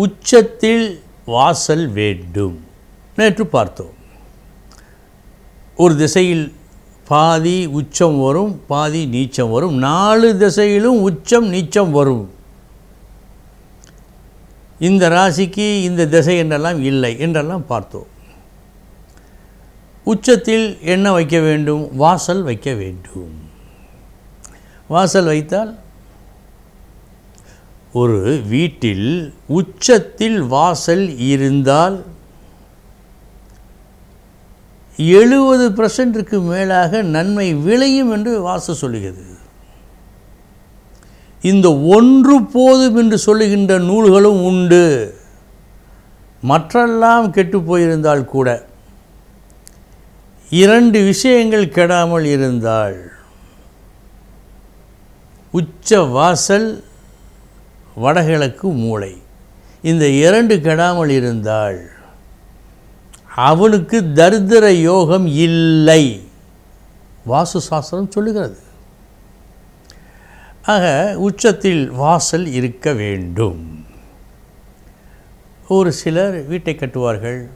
உச்சத்தில் வாசல் வேண்டும். நேற்று பார்த்தோம். ஒரு திசையில் பாதி உச்சம் வரும் பாதி நீச்சம் வரும். நாலு திசையிலும் உச்சம் நீச்சம் வரும். இந்த ராசிக்கு இந்த திசை என்றெல்லாம் இல்லை என்றெல்லாம் பார்த்தோம். உச்சத்தில் என்ன வைக்க வேண்டும்? வாசல் வைக்க வேண்டும். வாசல் வைத்தால் ஒரு வீட்டில் உச்சத்தில் வாசல் இருந்தால் எழுபது பர்சன்ட்டுக்கு மேலாக நன்மை விளையும் என்று வாசல் சொல்லுகிறது. இந்த ஒன்று போதும் என்று சொல்லுகின்ற நூல்களும் உண்டு. மற்றெல்லாம் கெட்டு போயிருந்தால் கூட இரண்டு விஷயங்கள் கெடாமல் இருந்தால் உச்ச வாசல் வடகிழக்கு மூளை. இந்த இரண்டு கெடாமல் இருந்தால் அவனுக்கு தரித்திர யோகம் இல்லை. வாசு சாஸ்திரம் சொல்லுகிறது. ஆக உச்சத்தில் வாசல் இருக்க வேண்டும். ஒரு சிலர் வீட்டை கட்டுவார்கள்.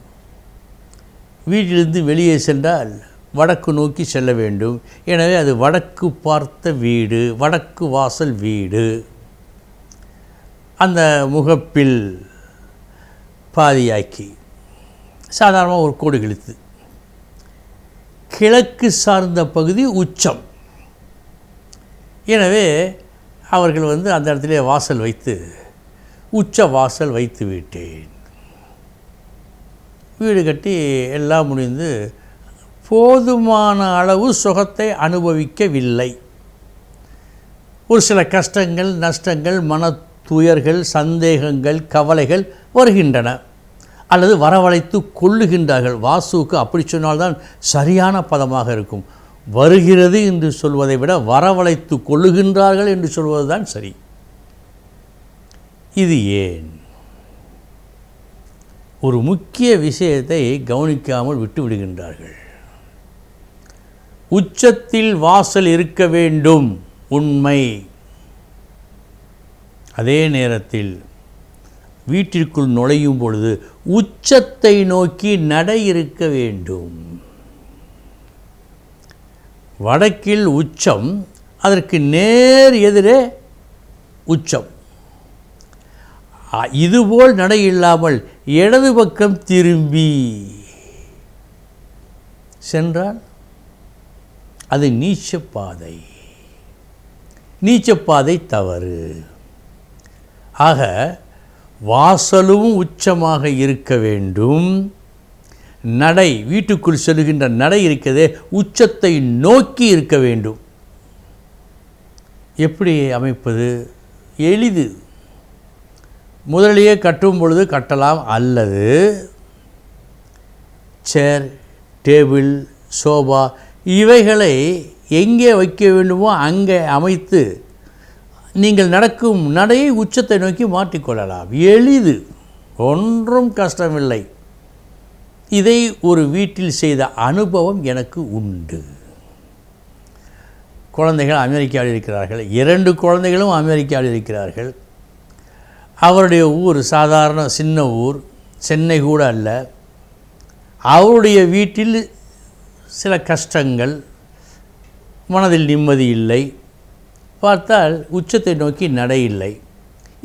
வீட்டிலிருந்து வெளியே சென்றால் வடக்கு நோக்கி செல்ல வேண்டும். எனவே அது வடக்கு பார்த்த வீடு வடக்கு வாசல் வீடு. அந்த முகப்பில் பாதியாக்கி சாதாரணமாக ஒரு கோடு கிழித்து. கிழக்கு சார்ந்த பகுதி உச்சம். எனவே அவர்கள் வந்து அந்த இடத்துல வாசல் வைத்து உச்ச வாசல் வைத்து விட்டேன். வீடு கட்டி எல்லாம் முடிந்து போதுமான அளவு சுகத்தை அனுபவிக்கவில்லை. ஒரு சில கஷ்டங்கள் நஷ்டங்கள் மன துயர்கள் சந்தேகங்கள் கவலைகள் வருகின்றன. அல்லது வரவழைத்து கொள்ளுகின்றார்கள் வாசுவுக்கு அப்படி சொன்னால்தான் சரியான பதமாக இருக்கும். வருகிறது என்று சொல்வதை விட வரவழைத்து கொள்ளுகின்றார்கள் என்று சொல்வது தான் சரி. இது ஏன்? ஒரு முக்கிய விஷயத்தை கவனிக்காமல் விட்டுவிடுகின்றார்கள் உச்சத்தில் வாசல் இருக்க வேண்டும். உண்மை. அதே நேரத்தில் வீட்டிற்குள் நுழையும் பொழுது உச்சத்தை நோக்கி நடை இருக்க வேண்டும். வடக்கில் உச்சம் அதற்கு நேர் எதிரே உச்சம். இதுபோல் நடை இல்லாமல் இடது பக்கம் திரும்பி சென்றால் அது நீச்சப்பாதை. நீச்சப்பாதை தவறு. ஆக வாசலும் உச்சமாக இருக்க வேண்டும். நடை வீட்டுக்குள் செல்கின்ற நடை இருக்கிறதே உச்சத்தை நோக்கி இருக்க வேண்டும். எப்படி அமைப்பது? எளிது. முதலிலேயே கட்டும் பொழுது கட்டலாம் அல்லது சேர் டேபிள் சோபா இவைகளை எங்கே வைக்க வேண்டுமோ அங்கே அமைத்து நீங்கள் நடக்கும் நடையை உச்சத்தை நோக்கி மாற்றிக்கொள்ளலாம். எளிது. ஒன்றும் கஷ்டமில்லை. இதை ஒரு வீட்டில் செய்த அனுபவம் எனக்கு உண்டு. குழந்தைகள் அமெரிக்காவில் இருக்கிறார்கள். இரண்டு குழந்தைகளும் அமெரிக்காவில் இருக்கிறார்கள். அவருடைய ஊர் சாதாரண சின்ன ஊர். சென்னை கூட அல்ல. அவருடைய வீட்டில் சில கஷ்டங்கள். மனதில் நிம்மதி இல்லை. பார்த்தால் உச்சத்தை நோக்கி நடை இல்லை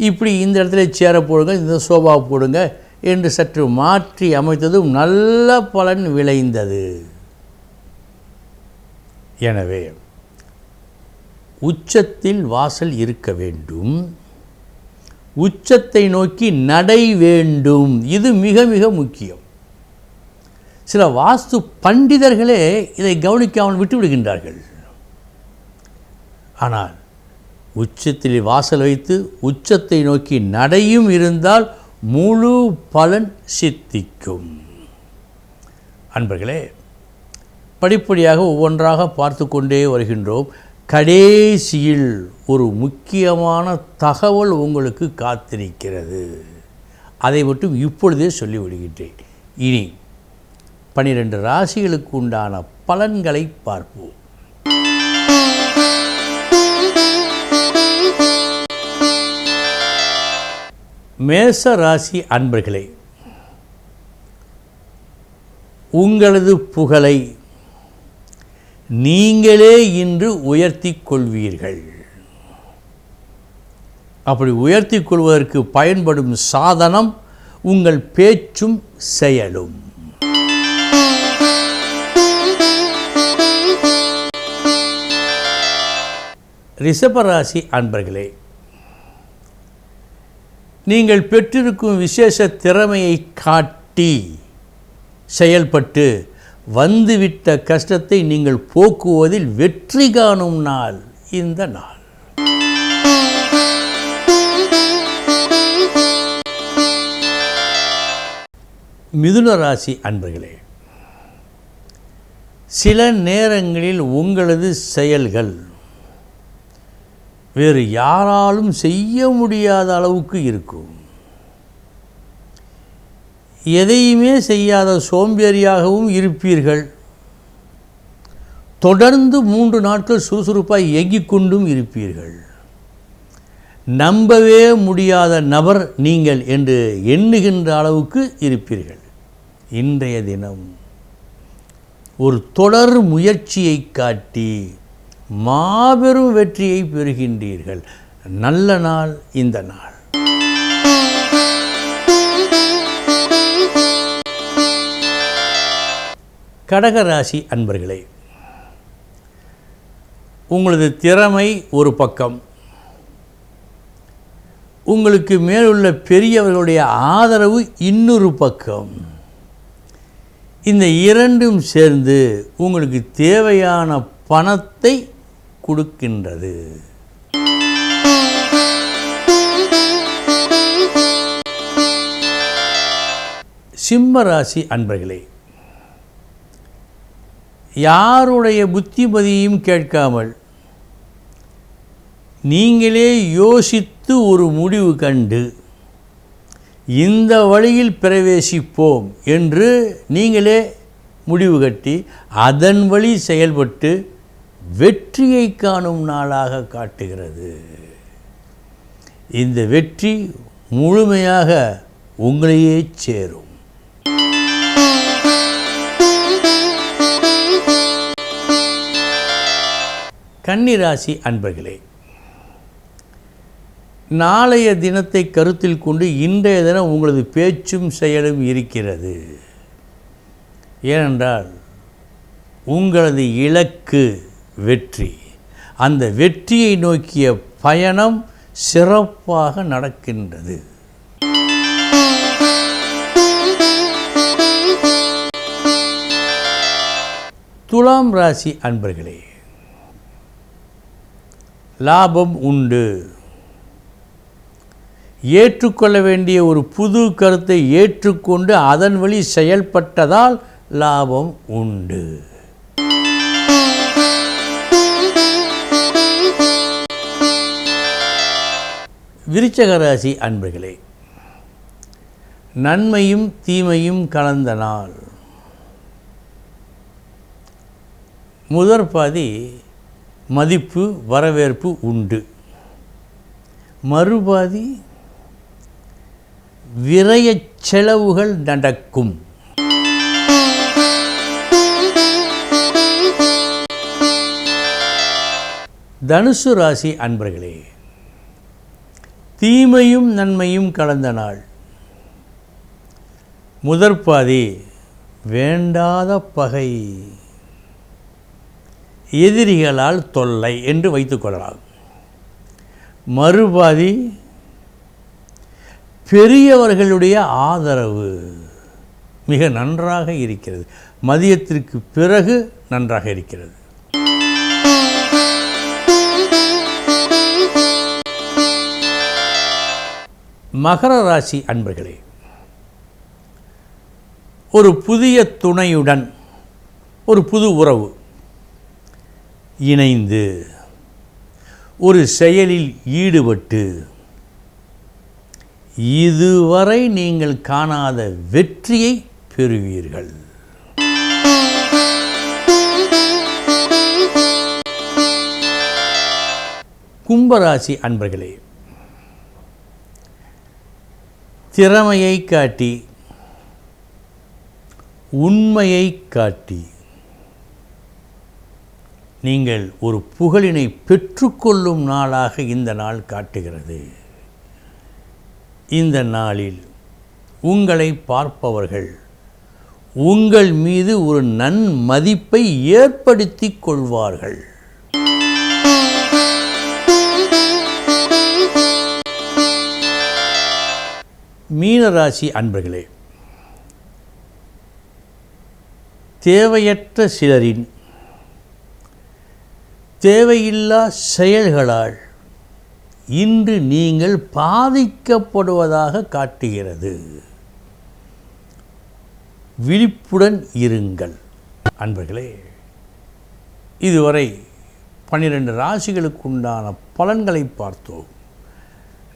இப்படி இந்த இடத்துல சேர போடுங்க இந்த சோபா போடுங்க என்று சற்று மாற்றி அமைத்ததும் நல்ல பலன் விளைந்தது. எனவே உச்சத்தில் வாசல் இருக்க வேண்டும். உச்சத்தை நோக்கி நடை வேண்டும். இது மிக மிக முக்கியம். சில வாஸ்து பண்டிதர்களே இதை கவனிக்காமல் விட்டு விடுகின்றார்கள் ஆனால் உச்சத்தில் வாசல் வைத்து உச்சத்தை நோக்கி நடையும் இருந்தால் முழு பலன் சித்திக்கும். அன்பர்களே படிப்படியாக ஒவ்வொன்றாக பார்த்து கொண்டே வருகின்றோம். கடைசியில் ஒரு முக்கியமான தகவல் உங்களுக்கு காத்திருக்கிறது. அதை மட்டும் இப்பொழுதே சொல்லிவிடுகின்றேன். இனி பனிரெண்டு ராசிகளுக்கு உண்டான பலன்களை பார்ப்போம். மேச ராசி அன்பர்களே உங்களது புகழை நீங்களே இன்று உயர்த்தி கொள்வீர்கள். அப்படி உயர்த்தி கொள்வதற்கு பயன்படும் சாதனம் உங்கள் பேச்சும் செயலும். ரிஷபராசி அன்பர்களே நீங்கள் பெற்றிருக்கும் விசேஷ திறமையை காட்டி செயல்பட்டு வந்துவிட்ட கஷ்டத்தை நீங்கள் போக்குவதில் வெற்றி காணும் நாள் இந்த நாள். மிதுன ராசி அன்பர்களே சில நேரங்களில் உங்களது செயல்கள் வேறு யாராலும் செய்ய முடியாத அளவுக்கு இருக்கும். எதையுமே செய்யாத சோம்பேறியாகவும் இருப்பீர்கள். தொடர்ந்து மூன்று நாட்கள் சுறுசுறுப்பாக இயங்கிக் கொண்டும் இருப்பீர்கள். நம்பவே முடியாத நபர் நீங்கள் என்று எண்ணுகின்ற அளவுக்கு இருப்பீர்கள். இன்றைய தினம் ஒரு தொடர் முயற்சியை காட்டி மாபெரும் வெற்றியை பெறுகின்றீர்கள். நல்ல நாள் இந்த நாள். கடகராசி அன்பர்களே உங்களது திறமை ஒரு பக்கம். உங்களுக்கு மேலுள்ள பெரியவர்களுடைய ஆதரவு இன்னொரு பக்கம். இந்த இரண்டும் சேர்ந்து உங்களுக்கு தேவையான பணத்தை கொடுக்கின்றது. சிம்ம ராசி அன்பர்களே யாருடைய புத்திமதியும் கேட்காமல் நீங்களே யோசித்து ஒரு முடிவு கண்டு இந்த வழியில் பிரவேசிப்போம் என்று நீங்களே முடிவு கட்டி அதன் வழி செயல்பட்டு வெற்றியை காணும் நாளாக காட்டுகிறது. இந்த வெற்றி முழுமையாக உங்களையே சேரும். கன்னிராசி அன்பர்களே நாளைய தினத்தை கருத்தில் கொண்டு இன்றைய தினம் உங்களது பேச்சும் செயலும் இருக்கிறது. ஏனென்றால் உங்களது இலக்கு வெற்றி. அந்த வெற்றியை நோக்கிய பயணம் சிறப்பாக நடக்கின்றது. துலாம் ராசி அன்பர்களே லாபம் உண்டு. ஏற்றுக்கொள்ள வேண்டிய ஒரு புது கருத்தை ஏற்றுக்கொண்டு அதன் வழி செயல்பட்டதால் லாபம் உண்டு. விருச்சக ராசி அன்பர்களே நன்மையும் தீமையும் கலந்த நாள். முதற் பாதி மதிப்பு வரவேற்பு உண்டு. மறுபாதி விரயச் செலவுகள் நடக்கும். தனுசு ராசி அன்பர்களே தீமையும் நன்மையும் கலந்த நாள். முதற்பாதி வேண்டாத பகை. எதிரிகளால் தொல்லை என்று வைத்துக்கொள்ளலாம் மறுபாதி பெரியவர்களுடைய ஆதரவு மிக நன்றாக இருக்கிறது. மதியத்திற்கு பிறகு நன்றாக இருக்கிறது. மகர ராசி அன்பர்களே ஒரு புதிய துணையுடன் ஒரு புது உறவு இணைந்து ஒரு செயலில் ஈடுபட்டு இதுவரை நீங்கள் காணாத வெற்றியை பெறுவீர்கள். கும்பராசி அன்பர்களே திறமையை காட்டி உண்மையை காட்டி நீங்கள் ஒரு புகழினை பெற்றுக்கொள்ளும் நாளாக இந்த நாள் காட்டுகிறது. இந்த நாளில் உங்களை பார்ப்பவர்கள் உங்கள் மீது ஒரு நன்மதிப்பை ஏற்படுத்தி கொள்வார்கள். மீனராசி அன்பர்களே தேவையற்ற சிலரின் தேவையில்லா செயல்களால் இன்று நீங்கள் பாதிக்கப்படுவதாக காட்டுகிறது. விழிப்புடன் இருங்கள் அன்பர்களே. இதுவரை பன்னிரண்டு ராசிகளுக்குண்டான பலன்களை பார்த்தோம்.